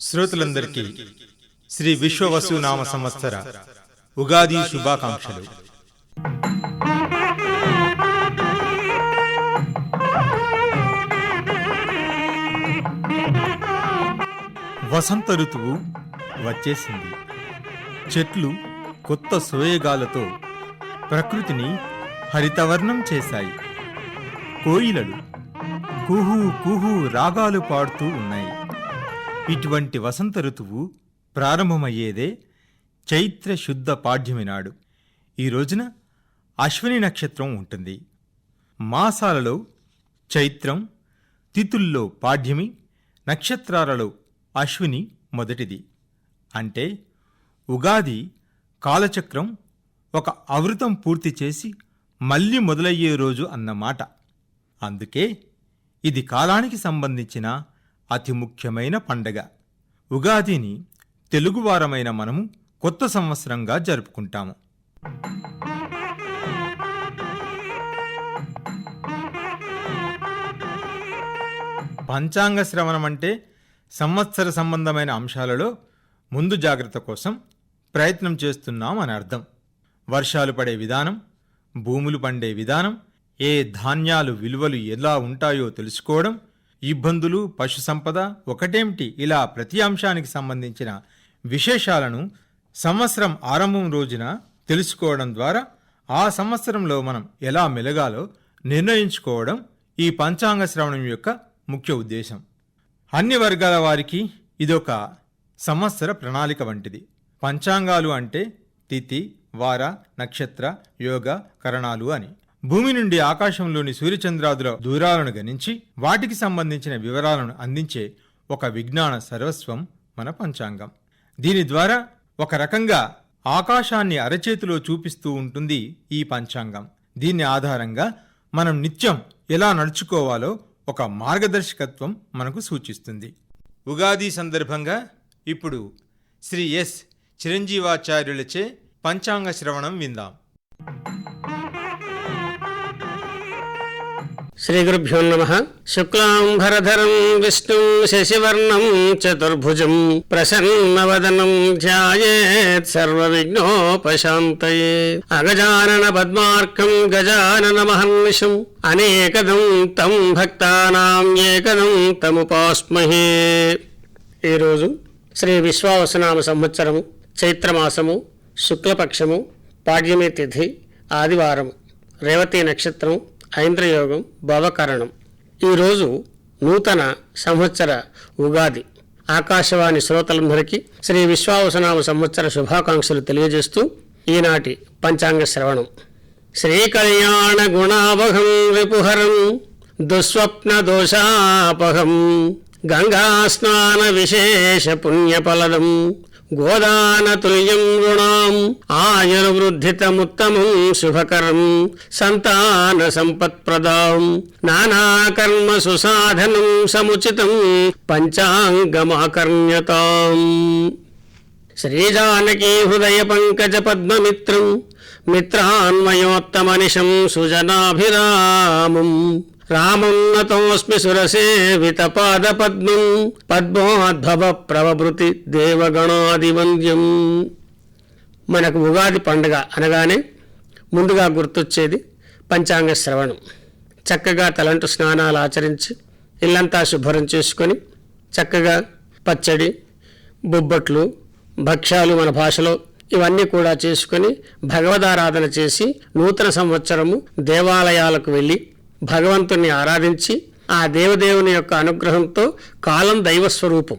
శ్రోతలందరికీ శ్రీ విశ్వవసు నామ సంవత్సర ఉగాది శుభాకాంక్షలు. వసంత ఋతువు వచ్చేసింది. చెట్లు కొత్త సోయగాలతో ప్రకృతిని హరితవర్ణం చేశాయి. కోయిలలు కుహు కుహు రాగాలు పాడుతూ ఉన్నాయి. ఇటువంటి వసంత ఋతువు ప్రారంభమయ్యేదే చైత్ర శుద్ధ పాడ్యమి నాడు. ఈ రోజున అశ్విని నక్షత్రం ఉంటుంది. మాసాలలో చైత్రం తిథుల్లో పాడ్యమి నక్షత్రాలలో అశ్విని మొదటిది. అంటే ఉగాది కాలచక్రం ఒక అవృతం పూర్తి చేసి మళ్ళీ మొదలయ్యే రోజు అన్నమాట. అందుకే ఇది కాలానికి సంబంధించిన అతి ముఖ్యమైన పండగ. ఉగాదిని తెలుగువారమైన మనము కొత్త సంవత్సరంగా జరుపుకుంటాము. పంచాంగ శ్రవణం అంటే సంవత్సర సంబంధమైన అంశాలలో ముందు జాగ్రత్త కోసం ప్రయత్నం చేస్తున్నాం అని అర్థం. వర్షాలు పడే విధానం భూములు పండే విధానం ఏ ధాన్యాలు విలువలు ఎలా ఉంటాయో తెలుసుకోవడం ఇబ్బందులు పశు సంపద ఒకటేమిటి? ఇలా ప్రతి అంశానికి సంబంధించిన విశేషాలను సంవత్సరం ఆరంభం రోజున తెలుసుకోవడం ద్వారా ఆ సంవత్సరంలో మనం ఎలా మెలగాలో నిర్ణయించుకోవడం ఈ పంచాంగ శ్రవణం యొక్క ముఖ్య ఉద్దేశం. అన్ని వర్గాల వారికి ఇదొక సంవత్సర ప్రణాళిక వంటిది. పంచాంగాలు అంటే తిథి వార నక్షత్ర యోగ కరణాలు అని. భూమి నుండి ఆకాశంలోని సూర్యచంద్రాదుల దూరాలను గణించి వాటికి సంబంధించిన వివరాలను అందించే ఒక విజ్ఞాన సర్వస్వం మన పంచాంగం. దీని ద్వారా ఒక రకంగా ఆకాశాన్ని అరచేతిలో చూపిస్తూ ఉంటుంది ఈ పంచాంగం. దీని ఆధారంగా మనం నిత్యం ఎలా నడుచుకోవాలో ఒక మార్గదర్శకత్వం మనకు సూచిస్తుంది. ఉగాది సందర్భంగా ఇప్పుడు శ్రీ ఎస్. చిరంజీవాచార్యులచే పంచాంగ శ్రవణం విందాం. శ్రీగురుభ్యో నమ. శుక్లాంబరధరం విష్ణు శశివర్ణం చతుర్భుజం ప్రసన్నవదనం ధ్యాయేత్ సర్వవిఘ్నోపశాంతయే. అగజానన పద్మార్కం గజానన మహర్నిశం అనేకదం తం భక్తానాం ఏకదం తముపాస్మహే. ఈరోజు శ్రీ విశ్వావసనామ సంవత్సరము చైత్రమాసము శుక్లపక్షము పాడ్యమి తిథి ఆదివారం రేవతి నక్షత్రం ఐంద్రయోగం భవకరణం. ఈరోజు నూతన సంవత్సర ఉగాది. ఆకాశవాణి శ్రోతలందరికీ శ్రీ విశ్వావసనామ సంవత్సర శుభాకాంక్షలు తెలియజేస్తూ ఈనాటి పంచాంగ శ్రవణం. శ్రీకళ్యాణ గుణావహం రిపుహరం దుస్వప్న దోషాపహం గంగా స్నాన విశేష పుణ్యఫలదం గోదానతుల్యం గుణాం ఆయుర్వృద్ధితముత్తమం శుభకరం సంతాన సంపత్ప్రదాం నానాకర్మ సుసాధనం సముచితం పంచాంగమాకర్ణ్యతాం శ్రీజానకీ హృదయ పంకజ పద్మమిత్రం మిత్రాన్వయోత్తమనిశం సుజనాభిరామం రామం నతోస్మి సురసేవిత పాద పద్మం పద్మోద్భవ ప్రవభృతి దేవగణాదివంద్యం మనకు ఉగాది పండుగ అనగానే ముందుగా గుర్తొచ్చేది పంచాంగ శ్రవణం. చక్కగా తలంటు స్నానాలు ఆచరించి ఇల్లంతా శుభ్రం చేసుకొని చక్కగా పచ్చడి బొబ్బట్లు భక్ష్యాలు మన భాషలో ఇవన్నీ కూడా చేసుకొని భగవదారాధన చేసి నూతన సంవత్సరము దేవాలయాలకు వెళ్ళి భగవంతుణ్ణి ఆరాధించి ఆ దేవదేవుని యొక్క అనుగ్రహంతో కాలం దైవస్వరూపం.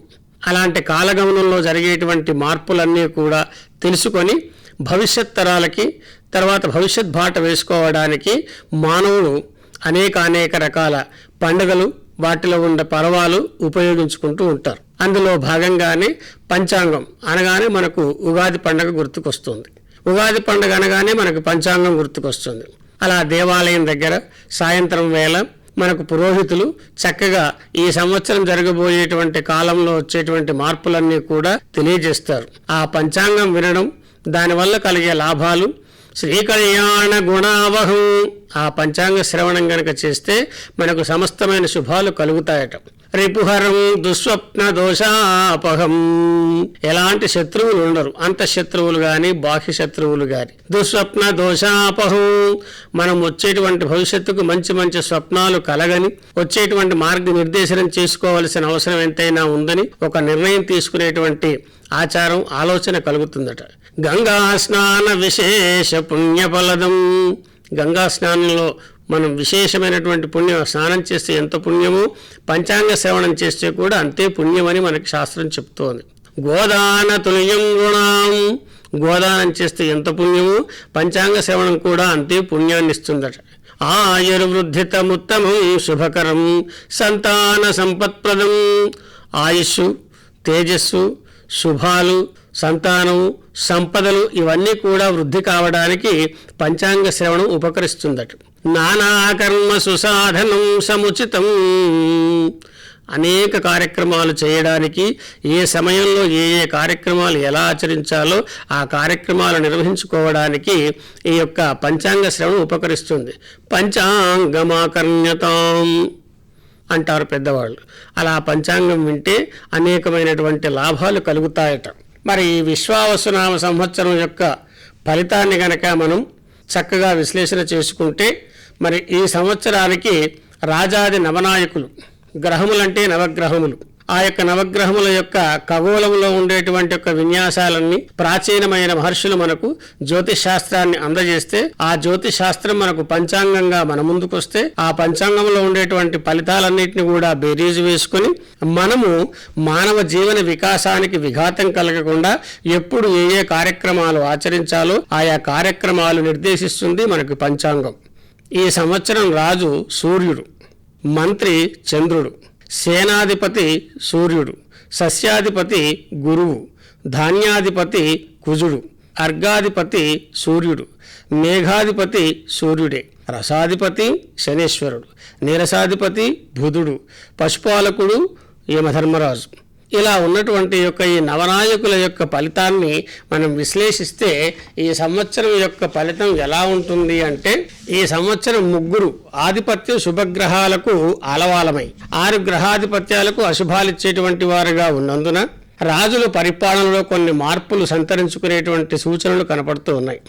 అలాంటి కాలగమనంలో జరిగేటువంటి మార్పులన్నీ కూడా తెలుసుకొని భవిష్యత్ తరాలకి తర్వాత భవిష్యత్ బాట వేసుకోవడానికి మానవుడు అనేక అనేక రకాల పండుగలు వాటిలో ఉండే పర్వాలు ఉపయోగించుకుంటూ ఉంటారు. అందులో భాగంగానే పంచాంగం అనగానే మనకు ఉగాది పండుగ గుర్తుకొస్తుంది. ఉగాది పండుగ అనగానే మనకు పంచాంగం గుర్తుకొస్తుంది. అలా దేవాలయం దగ్గర సాయంత్రం వేళ మనకు పురోహితులు చక్కగా ఈ సంవత్సరం జరగబోయేటువంటి కాలంలో వచ్చేటువంటి మార్పులన్నీ కూడా తెలియజేస్తారు. ఆ పంచాంగం వినడం దానివల్ల కలిగే లాభాలు శ్రీకళ్యాణ గుణావహం. ఆ పంచాంగ శ్రవణం గనక చేస్తే మనకు సమస్తమైన శుభాలు కలుగుతాయట. రిపుహరం దుస్వప్న దోషాపహం. ఎలాంటి శత్రువులు ఉండరు. అంత శత్రువులు గాని బాహ్య శత్రువులు గాని. దుస్వప్న దోషాపహం. మనం వచ్చేటువంటి భవిష్యత్తుకు మంచి మంచి స్వప్నాలు కలగని వచ్చేటువంటి మార్గ నిర్దేశనం చేసుకోవాల్సిన అవసరం ఎంతైనా ఉందని ఒక నిర్ణయం తీసుకునేటువంటి ఆచారం ఆలోచన కలుగుతుందట. గంగా స్నాన విశేష పుణ్యఫలదం. గంగా స్నానంలో మనం విశేషమైనటువంటి పుణ్యం స్నానం చేస్తే ఎంత పుణ్యమో పంచాంగ శ్రవణం చేస్తే కూడా అంతే పుణ్యమని మనకి శాస్త్రం చెప్తోంది. గోదాన తుల్యం గుణం గోదానం చేస్తే ఎంత పుణ్యము పంచాంగ శ్రవణం కూడా అంతే పుణ్యాన్ని ఇస్తుందట. ఆయుర్వృద్ధితముత్తమం శుభకరం సంతాన సంపత్ప్రదం. ఆయుష్ తేజస్సు శుభాలు సంతానం సంపదలు ఇవన్నీ కూడా వృద్ధి కావడానికి పంచాంగ శ్రవణం ఉపకరిస్తుందట. నానాకర్మ సుసాధనం సముచితం. అనేక కార్యక్రమాలు చేయడానికి ఏ సమయంలో ఏ ఏ కార్యక్రమాలు ఎలా ఆచరించాలో ఆ కార్యక్రమాలు నిర్వహించుకోవడానికి ఈ యొక్క పంచాంగ శ్రవణం ఉపకరిస్తుంది. పంచాంగమాకర్ణ్యతాం అంటారు పెద్దవాళ్ళు. అలా పంచాంగం వింటే అనేకమైనటువంటి లాభాలు కలుగుతాయట. మరి ఈ విశ్వావసునామ సంవత్సరం యొక్క ఫలితాన్ని గనక మనం చక్కగా విశ్లేషణ చేసుకుంటే మరి ఈ సంవత్సరానికి రాజాది నవనాయకులు గ్రహములంటే నవగ్రహములు. ఆ యొక్క నవగ్రహముల యొక్క ఖగోళంలో ఉండేటువంటి యొక్క విన్యాసాలన్నీ ప్రాచీనమైన మహర్షులు మనకు జ్యోతిష్ శాస్త్రాన్ని అందజేస్తే ఆ జ్యోతిష్ శాస్త్రం మనకు పంచాంగంగా మన ముందుకొస్తే ఆ పంచాంగంలో ఉండేటువంటి ఫలితాలన్నింటినీ కూడా బేరీజు వేసుకుని మనము మానవ జీవన వికాసానికి విఘాతం కలగకుండా ఎప్పుడు ఏ ఏ కార్యక్రమాలు ఆచరించాలో ఆయా కార్యక్రమాలు నిర్దేశిస్తుంది మనకు పంచాంగం. ఈ సంవత్సరం రాజు సూర్యుడు మంత్రి చంద్రుడు సేనాధిపతి సూర్యుడు సస్యాధిపతి గురువు ధాన్యాధిపతి కుజుడు అర్ఘాధిపతి సూర్యుడు మేఘాధిపతి సూర్యుడే రసాధిపతి శనేశ్వరుడు నీరసాధిపతి బుధుడు పశుపాలకుడు యమధర్మరాజు. ఇలా ఉన్నటువంటి యొక్క ఈ నవనాయకుల యొక్క ఫలితాన్ని మనం విశ్లేషిస్తే ఈ సంవత్సరం యొక్క ఫలితం ఎలా ఉంటుంది అంటే ఈ సంవత్సరం ముగ్గురు ఆధిపత్యం శుభగ్రహాలకు ఆలవాలమై ఆరు గ్రహాధిపత్యాలకు అశుభాలిచ్చేటువంటి వారుగా ఉన్నందున రాజుల పరిపాలనలో కొన్ని మార్పులు సంతరించుకునేటువంటి సూచనలు కనపడుతూ ఉన్నాయి.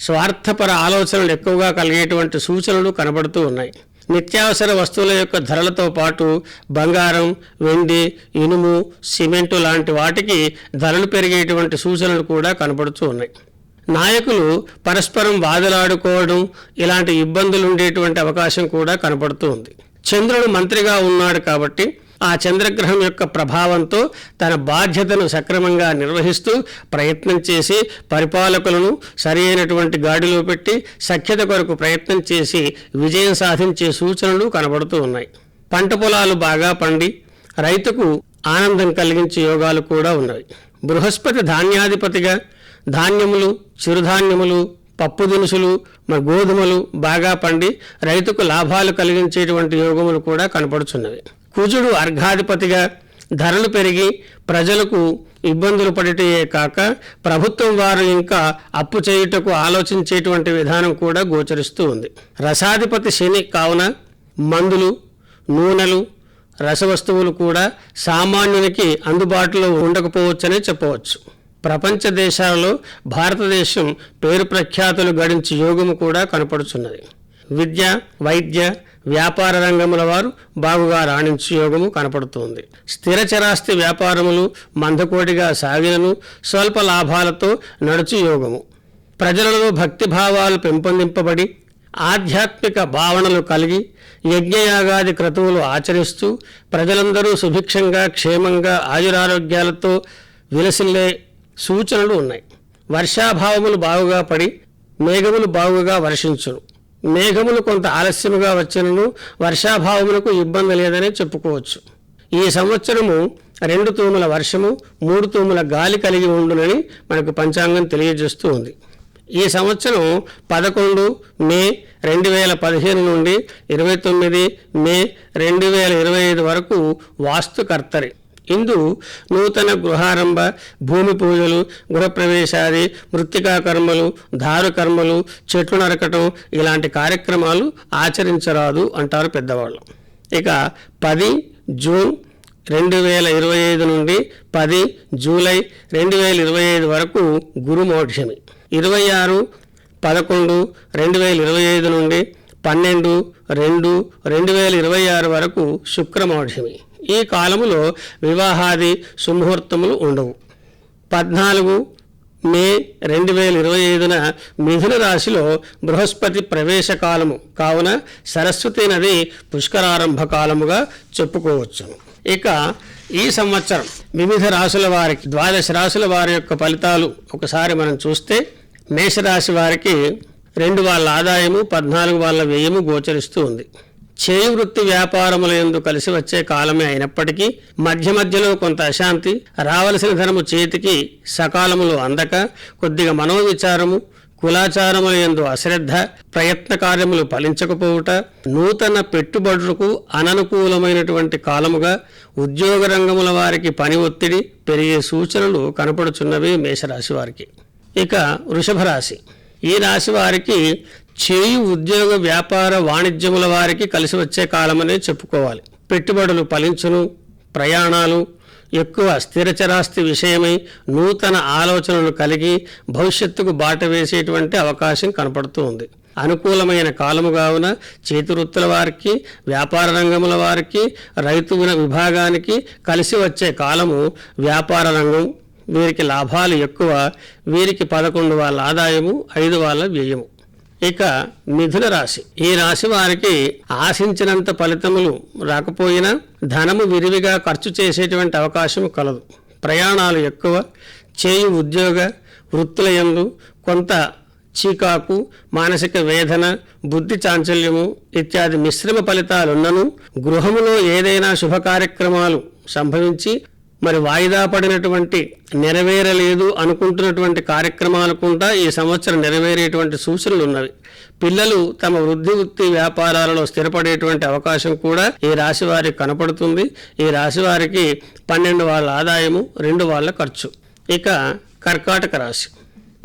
స్వార్థపర ఆలోచనలు ఎక్కువగా కలిగేటువంటి సూచనలు కనబడుతూ ఉన్నాయి. నిత్యావసర వస్తువుల యొక్క ధరలతో పాటు బంగారం వెండి ఇనుము సిమెంటు లాంటి వాటికి ధరలు పెరిగేటువంటి సూచనలు కూడా కనబడుతూ ఉన్నాయి. నాయకులు పరస్పరం బాధలాడుకోవడం ఇలాంటి ఇబ్బందులు ఉండేటువంటి అవకాశం కూడా కనబడుతూ ఉంది. చంద్రుడు మంత్రిగా ఉన్నాడు కాబట్టి ఆ చంద్రగ్రహం యొక్క ప్రభావంతో తన బాధ్యతను సక్రమంగా నిర్వహిస్తూ ప్రయత్నం చేసి పరిపాలకులను సరియైనటువంటి గాడిలో పెట్టి సఖ్యత కొరకు ప్రయత్నం చేసి విజయం సాధించే సూచనలు కనబడుతూ ఉన్నాయి. పంట పొలాలు బాగా పండి రైతుకు ఆనందం కలిగించే యోగాలు కూడా ఉన్నాయి. బృహస్పతి ధాన్యాధిపతిగా ధాన్యములు చిరుధాన్యములు పప్పు దినుసులు మరి గోధుమలు బాగా పండి రైతుకు లాభాలు కలిగించేటువంటి యోగములు కూడా కనపడుచున్నవి. కుజుడు అర్ఘాధిపతిగా ధరలు పెరిగి ప్రజలకు ఇబ్బందులు పడటయే కాక ప్రభుత్వం వారు ఇంకా అప్పు చేయుటకు ఆలోచించేటువంటి విధానం కూడా గోచరిస్తూ ఉంది. రసాధిపతి శని కావున మందులు నూనెలు రసవస్తువులు కూడా సామాన్యునికి అందుబాటులో ఉండకపోవచ్చనే చెప్పవచ్చు. ప్రపంచ దేశాలలో భారతదేశం పేరు ప్రఖ్యాతులు గడించి యోగము కూడా కనపడుచున్నది. విద్య వైద్య వ్యాపార రంగముల వారు బాగుగా రాణించు యోగము కనపడుతుంది. స్థిర చరాస్తి వ్యాపారములు మందకోటిగా సాగినను స్వల్ప లాభాలతో నడుచు యోగము. ప్రజలలో భక్తిభావాలు పెంపొందింపబడి ఆధ్యాత్మిక భావనలు కలిగి యజ్ఞయాగాది క్రతువులు ఆచరిస్తూ ప్రజలందరూ సుభిక్షంగా క్షేమంగా ఆయురారోగ్యాలతో విలసిల్లే సూచనలు ఉన్నాయి. వర్షాభావములు బాగుగా పడి మేఘములు బాగుగా వర్షించును. మేఘములు కొంత ఆలస్యముగా వచ్చినను వర్షాభావములకు ఇబ్బంది లేదనే చెప్పుకోవచ్చు. ఈ సంవత్సరము రెండు తూముల వర్షము మూడు తూముల గాలి కలిగి ఉండునని మనకు పంచాంగం తెలియజేస్తూ ఉంది. ఈ సంవత్సరం పదకొండు మే రెండు వేల పదిహేను నుండి ఇరవై తొమ్మిది మే రెండు వేల ఇరవై ఐదు వరకు వాస్తుకర్తరి. ఇందు నూతన గృహారంభ భూమి పూజలు గృహప్రవేశాది మృత్తికా కర్మలు దారు కర్మలు చెట్లు నరకటం ఇలాంటి కార్యక్రమాలు ఆచరించరాదు అంటారు పెద్దవాళ్ళు. ఇక పది జూన్ రెండు వేల ఇరవై ఐదు నుండి పది జూలై రెండు వేల ఇరవై ఐదు వరకు గురుమోక్షమి ఇరవై ఆరు పదకొండు రెండు వేల ఇరవై ఐదు నుండి పన్నెండు రెండు రెండు వేల ఇరవై ఆరు వరకు శుక్రమోక్షమి ఈ కాలములో వివాహాది సుముహూర్తములు ఉండవు. పద్నాలుగు మే రెండు వేల ఇరవై ఐదున మిథున రాశిలో బృహస్పతి ప్రవేశ కాలము కావున సరస్వతి నది పుష్కరారంభ కాలముగా చెప్పుకోవచ్చు. ఇక ఈ సంవత్సరం వివిధ రాశుల వారికి ద్వాదశ రాశుల వారి యొక్క ఫలితాలు ఒకసారి మనం చూస్తే మేషరాశి వారికి రెండు వాళ్ళ ఆదాయము పద్నాలుగు వాళ్ళ వ్యయము గోచరిస్తూ ఉంది. చేయి వృత్తి వ్యాపారముల యందు కలిసి వచ్చే కాలమే అయినప్పటికీ మధ్య మధ్యలో కొంత అశాంతి రావలసిన ధనము చేతికి సకాలములు అందక కొద్దిగా మనోవిచారము కులాచారముల యందు అశ్రద్ధ ప్రయత్న కార్యములు ఫలించకపోవుట నూతన పెట్టుబడులకు అననుకూలమైనటువంటి కాలముగా ఉద్యోగ రంగముల వారికి పని ఒత్తిడి పెరిగే సూచనలు కనపడుచున్నవి మేషరాశి వారికి. ఇక వృషభ రాశి. ఈ రాశి వారికి చేయు ఉద్యోగ వ్యాపార వాణిజ్యముల వారికి కలిసి వచ్చే కాలమనే చెప్పుకోవాలి. పెట్టుబడులు ఫలించును ప్రయాణాలు ఎక్కువ స్థిరచరాస్తి విషయమై నూతన ఆలోచనలు కలిగి భవిష్యత్తుకు బాట వేసేటువంటి అవకాశం కనపడుతూ ఉంది. అనుకూలమైన కాలము కావున చేతివృత్తుల వారికి వ్యాపార రంగముల వారికి రైతుల విభాగానికి కలిసి వచ్చే కాలము వ్యాపార రంగం వీరికి లాభాలు ఎక్కువ వీరికి పదకొండు వాళ్ళ ఆదాయము ఐదు వాళ్ళ వ్యయము. ఇక మిథున రాశి. ఈ రాశి వారికి ఆశించినంత ఫలితములు రాకపోయినా ధనము విరివిగా ఖర్చు చేసేటువంటి అవకాశం కలదు. ప్రయాణాలు ఎక్కువ చేయు ఉద్యోగ వృత్తులయందు కొంత చీకాకు మానసిక వేదన బుద్ధి చాంచల్యము ఇత్యాది మిశ్రమ ఫలితాలున్నను గృహములో ఏదైనా శుభ కార్యక్రమాలు సంభవించి మరి వాయిదా పడినటువంటి నెరవేరలేదు అనుకుంటున్నటువంటి కార్యక్రమాలు కూడా ఈ సంవత్సరం నెరవేరేటువంటి సూచనలు ఉన్నవి. పిల్లలు తమ వృద్ధి వృత్తి వ్యాపారాలలో స్థిరపడేటువంటి అవకాశం కూడా ఈ రాశి వారికి కనపడుతుంది. ఈ రాశి వారికి పన్నెండు వాళ్ళ ఆదాయము రెండు వాళ్ళ ఖర్చు. ఇక కర్కాటక రాశి.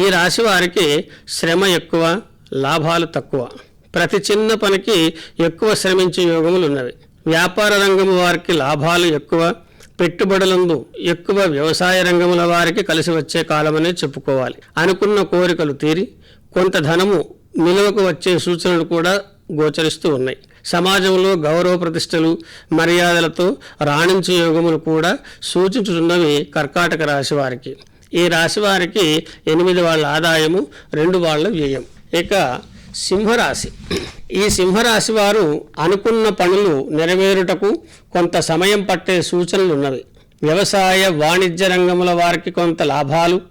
ఈ రాశి వారికి శ్రమ ఎక్కువ లాభాలు తక్కువ. ప్రతి చిన్న పనికి ఎక్కువ శ్రమించే యోగములు ఉన్నవి. వ్యాపార రంగం వారికి లాభాలు ఎక్కువ పెట్టుబడులందు ఎక్కువ వ్యవసాయ రంగముల వారికి కలిసి వచ్చే కాలమనే చెప్పుకోవాలి. అనుకున్న కోరికలు తీరి కొంత ధనము నిలువకు వచ్చే సూచనలు కూడా గోచరిస్తూ ఉన్నాయి. సమాజంలో గౌరవ ప్రతిష్టలు మర్యాదలతో రాణించే యోగములు కూడా సూచించుతున్నవి కర్కాటక రాశి వారికి. ఈ రాశి వారికి ఎనిమిది వాళ్ళ ఆదాయము రెండు వాళ్ళ వ్యయం. ఇక సింహరాశి. ఈ సింహరాశి వారు అనుకున్న పనులు నెరవేరుటకు కొంత సమయం పట్టే సూచనలు ఉన్నవి. వ్యవసాయ వాణిజ్య రంగముల వారికి కొంత లాభాలు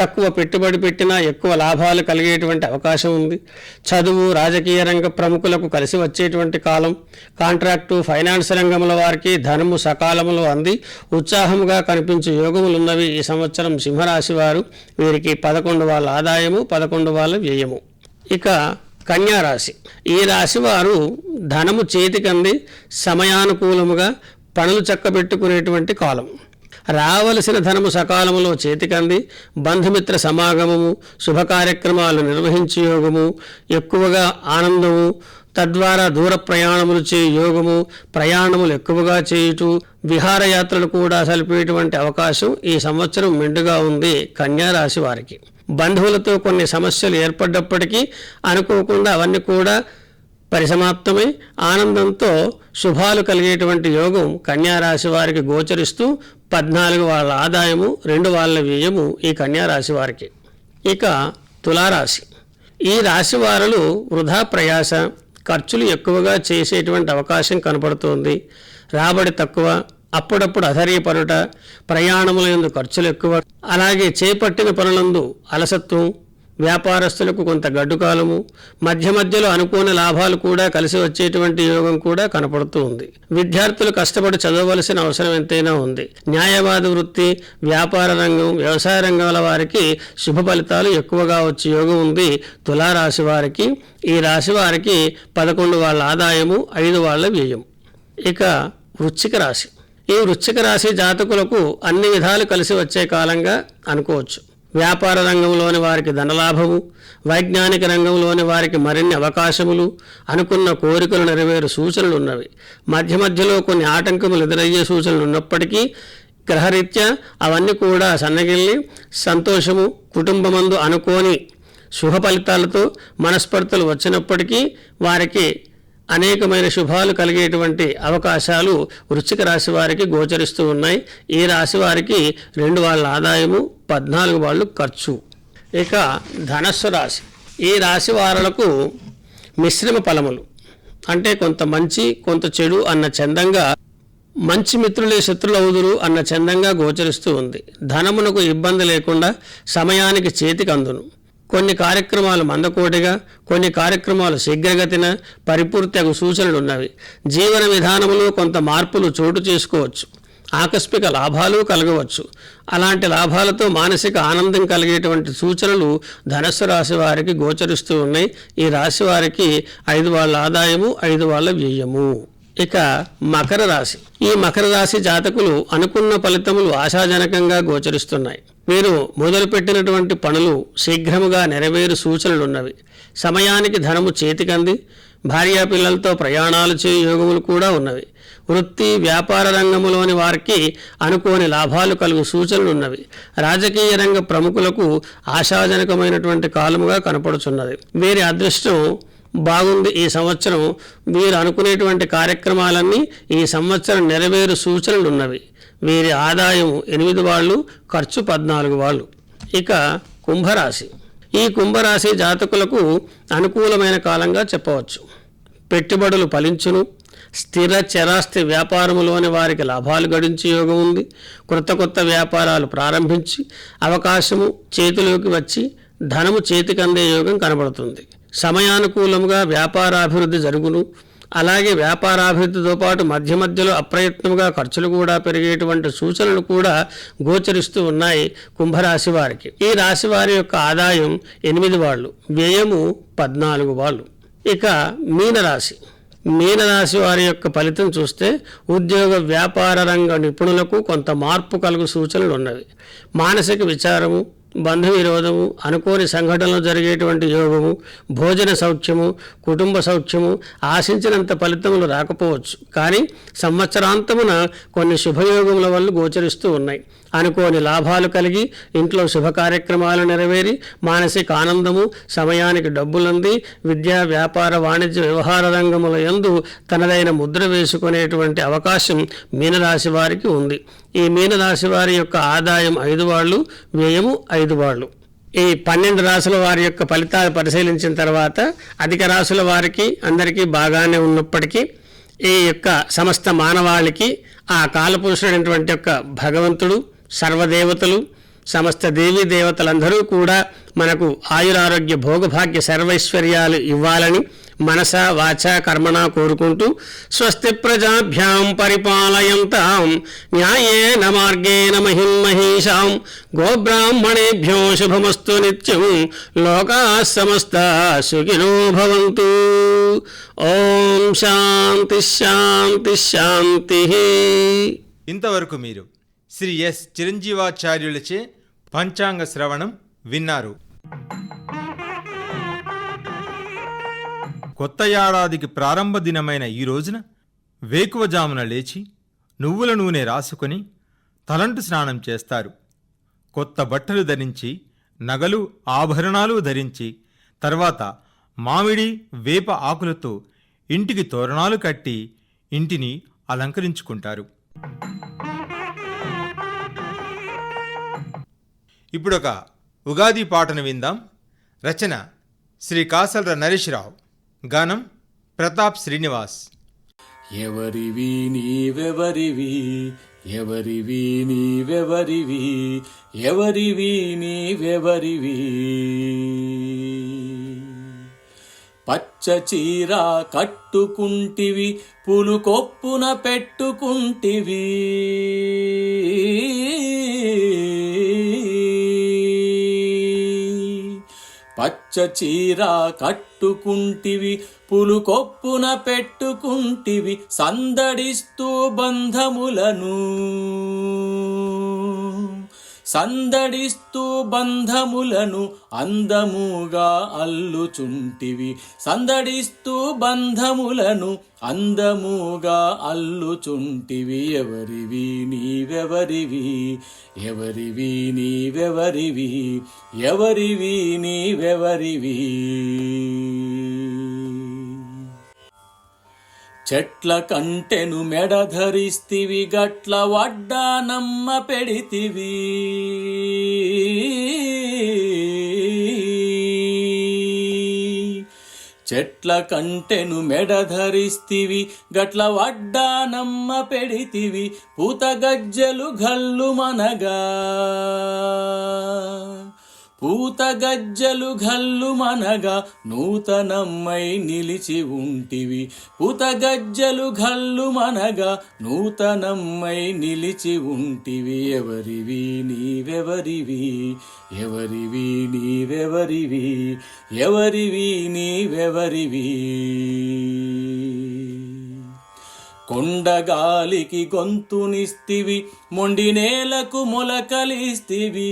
తక్కువ పెట్టుబడి పెట్టినా ఎక్కువ లాభాలు కలిగేటువంటి అవకాశం ఉంది. చదువు రాజకీయ రంగ ప్రముఖులకు కలిసి వచ్చేటువంటి కాలం కాంట్రాక్టు ఫైనాన్స్ రంగముల వారికి ధనము సకాలంలో అంది. ఉత్సాహముగా కనిపించే యోగములున్నవి ఈ సంవత్సరం సింహరాశి వారు. వీరికి పదకొండు వాళ్ళ ఆదాయము పదకొండు వాళ్ళ వ్యయము. ఇక కన్యారాశి. ఈ రాశి వారు ధనము చేతికంది సమయానుకూలముగా పనులు చక్కబెట్టుకునేటువంటి కాలం. రావలసిన ధనము సకాలంలో చేతికంది బంధుమిత్ర సమాగమము శుభ కార్యక్రమాలు నిర్వహించే యోగము ఎక్కువగా ఆనందము తద్వారా దూర ప్రయాణములు చేయు యోగము ప్రయాణములు ఎక్కువగా చేయుటూ విహారయాత్రలు కూడా సలిపేటువంటి అవకాశం ఈ సంవత్సరం మెండుగా ఉంది కన్యారాశి వారికి. బంధువులతో కొన్ని సమస్యలు ఏర్పడ్డప్పటికీ అనుకోకుండా అవన్నీ కూడా పరిసమాప్తమై ఆనందంతో శుభాలు కలిగేటువంటి యోగం కన్యారాశి వారికి గోచరిస్తూ పద్నాలుగు వాళ్ళ ఆదాయము రెండు వాళ్ళ వ్యయము ఈ కన్యారాశి వారికి. ఇక తులారాశి. ఈ రాశి వారులు వృధా ప్రయాస ఖర్చులు ఎక్కువగా చేసేటువంటి అవకాశం కనపడుతోంది. రాబడి తక్కువ అప్పుడప్పుడు అధైర్యపడుట ప్రయాణముల యందు ఖర్చులు ఎక్కువ. అలాగే చేపట్టిన పనులందు అలసత్వం వ్యాపారస్తులకు కొంత గడ్డుకాలము మధ్య మధ్యలో అనుకోని లాభాలు కూడా కలిసి వచ్చేటువంటి యోగం కూడా కనపడుతూ ఉంది. విద్యార్థులు కష్టపడి చదవవలసిన అవసరం ఎంతైనా ఉంది. న్యాయవాద వృత్తి వ్యాపార రంగం వ్యవసాయ రంగాల వారికి శుభ ఫలితాలు ఎక్కువగా వచ్చే యోగం ఉంది. తులారాశి వారికి ఈ రాశి వారికి పదకొండు వాళ్ళ ఆదాయము ఐదు వాళ్ళ వ్యయం. ఇక వృచ్చిక రాశి. ఈ వృశ్చిక రాశి జాతకులకు అన్ని విధాలు కలిసి వచ్చే కాలంగా అనుకోవచ్చు. వ్యాపార రంగంలోని వారికి ధనలాభము వైజ్ఞానిక రంగంలోని వారికి మరిన్ని అవకాశములు అనుకున్న కోరికలు నెరవేరు సూచనలు ఉన్నవి. మధ్య మధ్యలో కొన్ని ఆటంకములు ఎదురయ్యే సూచనలు ఉన్నప్పటికీ గ్రహరీత్యా అవన్నీ కూడా సన్నగిల్లి సంతోషము కుటుంబమందు అనుకోని శుభ ఫలితాలతో మనస్పర్ధలు వచ్చినప్పటికీ వారికి అనేకమైన శుభాలు కలిగేటువంటి అవకాశాలు వృశ్చిక రాశి వారికి గోచరిస్తూ ఉన్నాయి. ఈ రాశి వారికి రెండు వాళ్ళ ఆదాయము పద్నాలుగు వాళ్ళు ఖర్చు. ఇక ధనస్సు రాశి. ఈ రాశి వారులకు మిశ్రమ ఫలములు. అంటే కొంత మంచి కొంత చెడు అన్న చందంగా మంచి మిత్రులే శత్రులు అవుదురు అన్న చందంగా గోచరిస్తూ ఉంది. ధనమునకు ఇబ్బంది లేకుండా సమయానికి చేతికి అందును. కొన్ని కార్యక్రమాలు మందకోటిగా కొన్ని కార్యక్రమాలు శీఘ్రగతిన పరిపూర్తి సూచనలు ఉన్నవి జీవన విధానంలో కొంత మార్పులు చోటు చేసుకోవచ్చు. ఆకస్మిక లాభాలు కలగవచ్చు. అలాంటి లాభాలతో మానసిక ఆనందం కలిగేటువంటి సూచనలు ధనస్సు రాశి వారికి గోచరిస్తూ ఉన్నాయి. ఈ రాశి వారికి ఐదు వాళ్ళ ఆదాయము ఐదు వాళ్ళ వ్యయము. ఇక మకర రాశి. ఈ మకర రాశి జాతకులు అనుకున్న ఫలితములు ఆశాజనకంగా గోచరిస్తున్నాయి. మీరు మొదలుపెట్టినటువంటి పనులు శీఘ్రముగా నెరవేరు సూచనలున్నవి. సమయానికి ధనము చేతికంది భార్యా పిల్లలతో ప్రయాణాలు చేయు యోగములు కూడా ఉన్నవి. వృత్తి వ్యాపార రంగములోని వారికి అనుకోని లాభాలు కలుగు సూచనలు ఉన్నవి రాజకీయ రంగ ప్రముఖులకు ఆశాజనకమైనటువంటి కాలముగా కనపడుచున్నది. వీరి అదృష్టం బాగుంది ఈ సంవత్సరం. వీరు అనుకునేటువంటి కార్యక్రమాలన్నీ ఈ సంవత్సరం నెరవేరు సూచనలు ఉన్నవి వీరి ఆదాయం ఎనిమిది వాళ్ళు ఖర్చు పద్నాలుగు వాళ్ళు. ఇక కుంభరాశి. ఈ కుంభరాశి జాతకులకు అనుకూలమైన కాలంగా చెప్పవచ్చు. పెట్టుబడులు ఫలించును. స్థిర చరాస్తి వ్యాపారములోని వారికి లాభాలు గడించే యోగం ఉంది. కొత్త కొత్త వ్యాపారాలు ప్రారంభించి అవకాశము చేతిలోకి వచ్చి ధనము చేతికందే యోగం కనబడుతుంది. సమయానుకూలంగా వ్యాపారాభివృద్ధి జరుగును. అలాగే వ్యాపారాభివృద్ధితో పాటు మధ్య మధ్యలో అప్రయత్నంగా ఖర్చులు కూడా పెరిగేటువంటి సూచనలు కూడా గోచరిస్తూ ఉన్నాయి కుంభరాశి వారికి. ఈ రాశి వారి యొక్క ఆదాయం ఎనిమిది వాళ్ళు వ్యయము పద్నాలుగు వాళ్ళు. ఇక మీనరాశి. మీనరాశి వారి యొక్క ఫలితం చూస్తే ఉద్యోగ వ్యాపార రంగ నిపుణులకు కొంత మార్పు కలుగు సూచనలు ఉన్నవి. మానసిక విచారము బంధు విరోధము అనుకోని సంఘటనలు జరిగేటువంటి యోగము భోజన సౌఖ్యము కుటుంబ సౌఖ్యము ఆశించినంత ఫలితములు రాకపోవచ్చు. కానీ సంవత్సరాంతమున కొన్ని శుభయోగముల వల్ల గోచరిస్తూ ఉన్నాయి. అనుకోని లాభాలు కలిగి ఇంట్లో శుభ కార్యక్రమాలు నెరవేరి మానసిక ఆనందము సమయానికి డబ్బులంది విద్యా వ్యాపార వాణిజ్య వ్యవహార రంగముల యందు తనదైన ముద్ర వేసుకునేటువంటి అవకాశం మీనరాశి వారికి ఉంది. ఈ మీనరాశి వారి యొక్క ఆదాయం ఐదు వాళ్ళు వ్యయము ఐదు వాళ్ళు. ఈ పన్నెండు రాసుల వారి యొక్క ఫలితాలు పరిశీలించిన తర్వాత అధిక రాసుల వారికి అందరికీ బాగానే ఉన్నప్పటికీ ఈ యొక్క సమస్త మానవాళికి ఆ కాలపురుషుడైనటువంటి యొక్క భగవంతుడు సర్వదేవతలు సమస్త దేవీ దేవతలందరూ కూడా మనకు ఆయురారోగ్య భోగభాగ్య సర్వైశ్వర్యాలు ఇవ్వాలని మనస వాచ కర్మణ కోరుకుంటూ స్వస్తి ప్రజాభ్యాం పరిపాలయంతాం. న్యాయేన మార్గేణ మహిం మహిషాం గోబ్రాహ్మణేభ్యో శుభమస్తు నిత్యం. లోకా సమస్త సుఖినో భవంతు. ఓం శాంతి శాంతి శాంతి. ఇంతవరకు మీరు శ్రీ ఎస్ చిరంజీవాచార్యులచే పంచాంగ శ్రవణం విన్నారు. కొత్త ఏడాదికి ప్రారంభ దినమైన ఈ రోజున వేకువజామున లేచి నువ్వుల నూనె రాసుకొని తలంటు స్నానం చేస్తారు. కొత్త బట్టలు ధరించి నగలు ఆభరణాలు ధరించి తర్వాత మామిడి వేప ఆకులతో ఇంటికి తోరణాలు కట్టి ఇంటిని అలంకరించుకుంటారు. ఇప్పుడు ఒక ఉగాది పాటను విందాం. రచన శ్రీ కాసల్ర నరేష్ రావు గానం ప్రతాప్ శ్రీనివాస్. ఎవరివి నీవెవరివి? ఎవరివి నీవెవరివి? ఎవరివి నీవెవరివి? పచ్చ చీర కట్టుకుంటివి పులుకొప్పున పెట్టుకుంటివి. పచ్చ చీర కట్టుకుంటివి పులుకొప్పున పెట్టుకుంటివి సందడిస్తూ బంధములను. సందడిస్తూ బంధములను అందముగా అల్లుచుంటివి. సందడిస్తూ బంధములను అందముగా అల్లుచుంటివి. ఎవరివి నీవెవరివి? ఎవరివి నీవెవరివి? ఎవరివి నీవెవరివి? చెట్ల కంటెను మెడధరిస్తివి గట్ల వడ్డానమ్మ పెడితివి. చెట్ల కంటెను మెడధరిస్తివి గట్ల వడ్డానమ్మ పెడితివి. పూత గజ్జలు గల్లు మనగా. పూత గజ్జలు గల్లు మనగా నూతనమ్మై నిలిచి ఉంటివి. పూత గజ్జలు గల్లు మనగా నూతనమ్మై నిలిచి ఉంటివి. ఎవరివి నీవెవరివి? ఎవరివి నీవెవరివి? ఎవరివి నీవెవరివి? కొండగాలికి గొంతునిస్తివి మొండి నేలకు మొలకలిస్తివి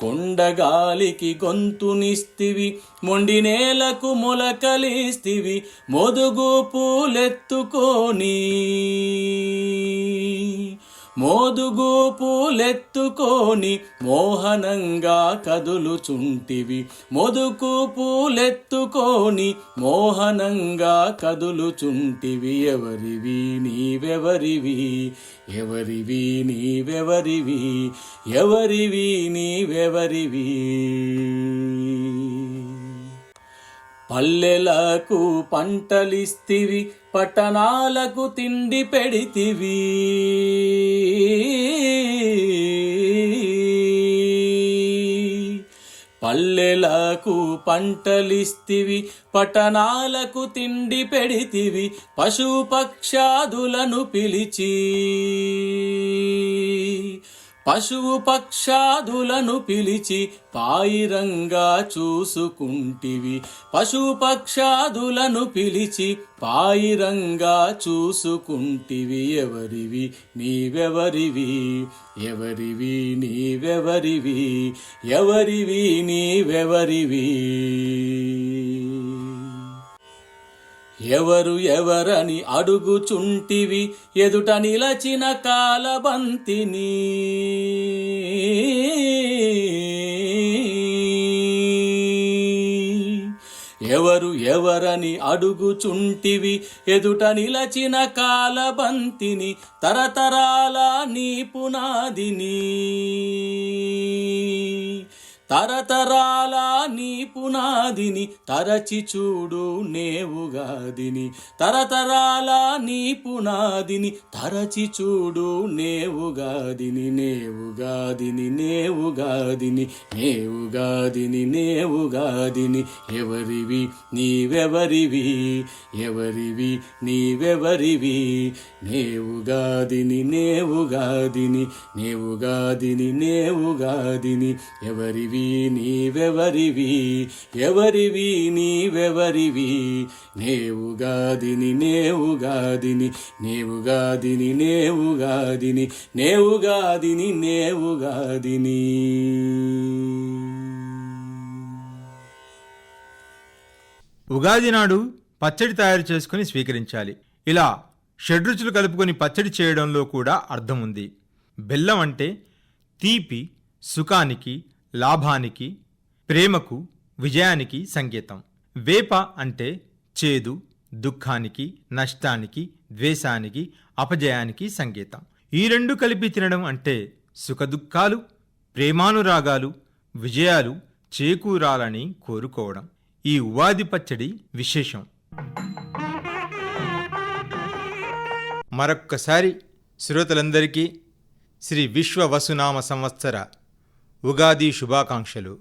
కొండగాలికి గొంతునిస్తివి మొండి నేలకు మొలకలిస్తివి మొదుగు పూలెత్తుకొని. మోదుగు పూలెత్తుకొని మోహనంగా కదులుచుంటివి. మొదుకు పూలెత్తుకొని మోహనంగా కదులుచుంటివి. ఎవరివి నీవెవరివి? ఎవరివి నీవెవరివి? ఎవరివి నీవెవరివి? పల్లెలకు పంటలిస్తివి పట్టణాలకు తిండి పెడితివి. పల్లెలకు పంటలిస్తివి పట్టణాలకు తిండి పెడితివి పశుపక్షాదులను పిలిచి. పశువు పక్షాదులను పిలిచి పాయిరంగా చూసుకుంటివి. పశువు పక్షాదులను పిలిచి పాయిరంగా చూసుకుంటివి. ఎవరివి? నీవెవరివి? ఎవరివి? నీవెవరివి? ఎవరివి? నీవెవరివి? ఎవరు ఎవరని అడుగుచుంటివి ఎదుట నిలచిన కాలబంతిని. ఎవరు ఎవరని అడుగుచుంటివి ఎదుట నిలచిన కాలబంతిని తరతరాల నీ పునాదిని తరతరాల నీ పునాదిని తరచి చూడు నేవుగాదిని. తరతరాల నీ పునాదిని తరచి చూడు నేవుగాదిని. నేవుగాదిని నేవుగాదిని నేవుగాదిని నేవుగాదిని. ఎవరివి నీవెవరివి? ఎవరివి నీవెవరివి? నేవుగాదిని నేవుగాదిని. నేవుగాదిని నేవుగాదిని. ఎవరివి నీవెవరివి? ఎవరివి? నీవెవరివి? నేవుగాదిని నేవుగాదిని నేవుగాదిని నేవుగాదిని నేవుగాదిని నేవుగాదిని. ఉగాది నాడు పచ్చడి తయారు చేసుకుని స్వీకరించాలి. ఇలా షడ్రుచులు కలుపుకొని పచ్చడి చేయడంలో కూడా అర్థం ఉంది బెల్లం అంటే తీపి సుఖానికి లాభానికి ప్రేమకు విజయానికి సంకేతం. వేప అంటే చేదు దుఃఖానికి నష్టానికి ద్వేషానికి అపజయానికి సంకేతం. ఈ రెండు కలిపి తినడం అంటే సుఖదుఖాలు ప్రేమానురాగాలు విజయాలు చేకూరాలని కోరుకోవడం. ఈ ఉవాది పచ్చడి విశేషం. మరొక్కసారి శ్రోతలందరికీ శ్రీ విశ్వ వసునామ సంవత్సర ఉగాది శుభాకాంక్షలు.